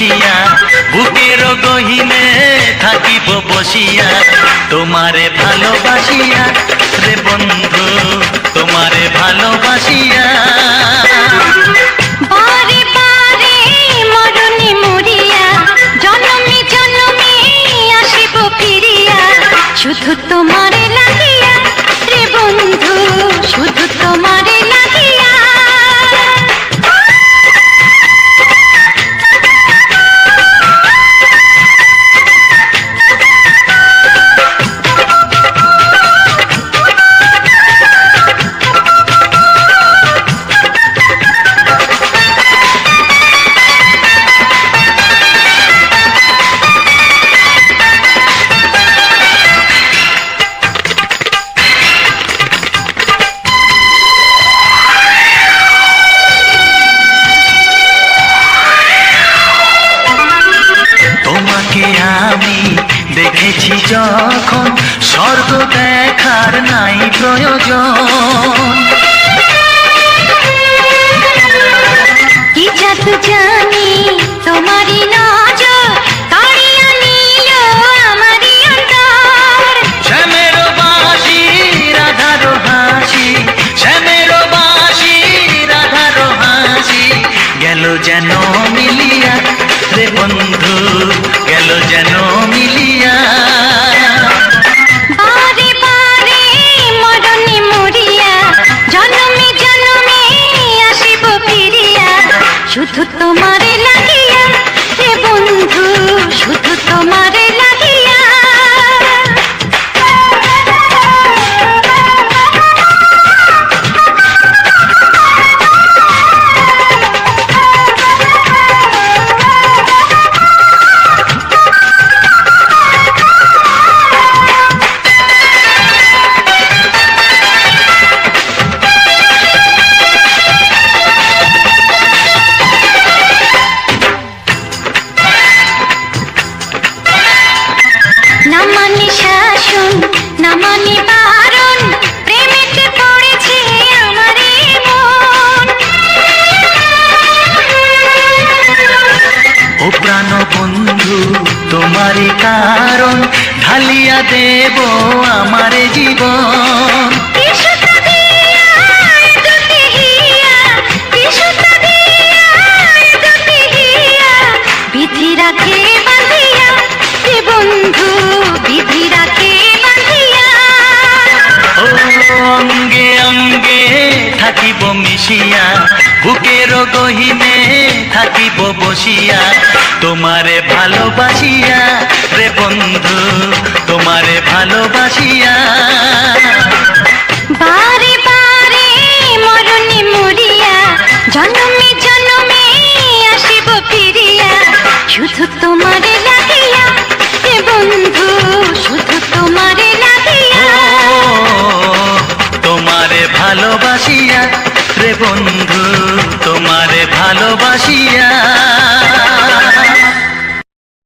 মিশিয়া বুকের গহিনে থাকিব বসিয়া তোমারে ভালোবাসিয়া রে বন্ধু তোমারে ভালোবাসিয়া। দেখেছি যখন স্বর্গ দেখার নাই প্রয়োজন। কি জাদু জানি তোমারই নজর কাড়িয়া নিল আমারই অন্তর। শ্যামের বাসি রাধার হাসি শ্যামের বাসি রাধার হাসি গেল যেন মিলিয়া রে বন্ধু গেল যেন মিলিয়া। শুধু তোমারে লাগিয়া হে বন্ধু শুধু তোমারে মানে শাসন না মানে বারণ প্রেমেতে পড়েছে আমারে মন। ও প্রাণ বন্ধু তোমারই কারণ ঢালিয়া দেব আমার জীবন। বিধি রাখে বাঁধিয়া বন্ধু। বিধি রাখে বাঁধিয়া ও অঙ্গে অঙ্গে থাকিব মিশিয়া বুকের গহিনে থাকিব বসিয়া। তোমারে ভালোবাসিয়া রে বন্ধু তোমারে ভালোবাসিয়া। বারে বারে মরণে মরিয়া জনমে ভালোবাসিয়া রে বন্ধু তোমারে ভালোবাসিয়া।